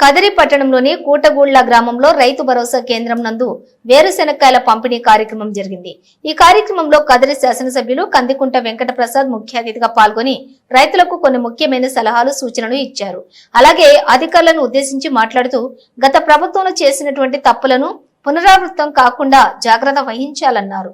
కదిరి పట్టణంలోని కూటగూళ్ళ గ్రామంలో రైతు భరోసా కేంద్రం నందు వేరుశెనక్కాయల పంపిణీ కార్యక్రమం జరిగింది. ఈ కార్యక్రమంలో కదిరి శాసనసభ్యులు కందికుంట వెంకట ప్రసాద్ ముఖ్య అతిథిగా పాల్గొని రైతులకు కొన్ని ముఖ్యమైన సలహాలు సూచనలు ఇచ్చారు. అలాగే అధికారులను ఉద్దేశించి మాట్లాడుతూ గత ప్రభుత్వంలో చేసినటువంటి తప్పులను పునరావృతం కాకుండా జాగ్రత్త వహించాలన్నారు.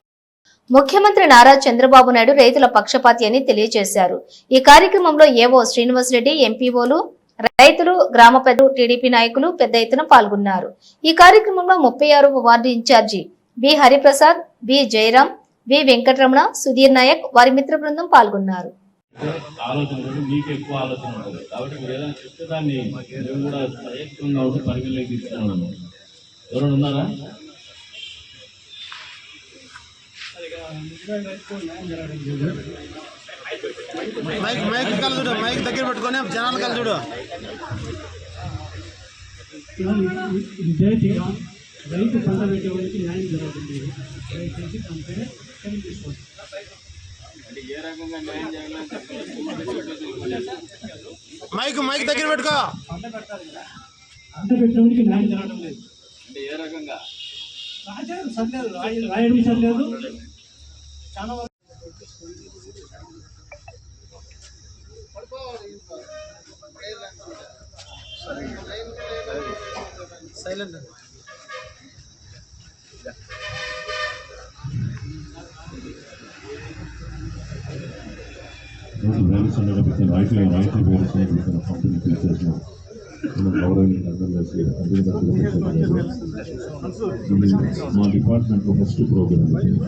ముఖ్యమంత్రి నారా చంద్రబాబు నాయుడు రైతుల పక్షపాతి అని తెలియజేశారు. ఈ కార్యక్రమంలో ఏవో శ్రీనివాసరెడ్డి ఎంపీఓలు రైతులు గ్రామ పెద్దలు టీడీపీ నాయకులు పెద్ద ఎత్తున పాల్గొన్నారు. ఈ కార్యక్రమంలో ముప్పై ఆరు ward incharge B Hariprasad B Jayaram V Venkataramana Sudhir Nayak వారి మిత్ర బృందం పాల్గొన్నారు. ఆలోచన ఉంటుంది మీకు ఎక్కువ ఆలోచన ఉంటుంది. కాబట్టి మీరు ఏదైనా చెప్తే దాన్ని మేము కూడా ఉంటే పరిగణలోకి తీసుకున్నాము. ఎవరైనా ఉన్నారా? మైక్ మైక్ కల చూడు మైక్ దగ్గర పెట్టుకొని జనాలు కల చూడు. విద్యార్థిగా రైతు పంట పెట్టేవాడికి న్యాయం జరుగుతుంది దయచేసి దానిపైన చర్య తీసుకోండి మైక్ మైక్ దగ్గర పెట్టుకో. పంట పెట్టేవాడికి న్యాయం జరగడం లేదు ఏ రకంగా? రాజారు సర్లేదు రాయడం సర్లేదు. చాలా సైలెంట్ రోజు వేరుశనగ విత్తన రైతు రైతు వేరుశనగ విత్తన పంపిణీ చేసేసిన మన గౌరవనీయ అందరికీ అభినందనలు తెలియజేస్తున్నాను. ఇది మా డిపార్ట్మెంట్ ఫస్ట్ ప్రోగ్రామ్ ఇది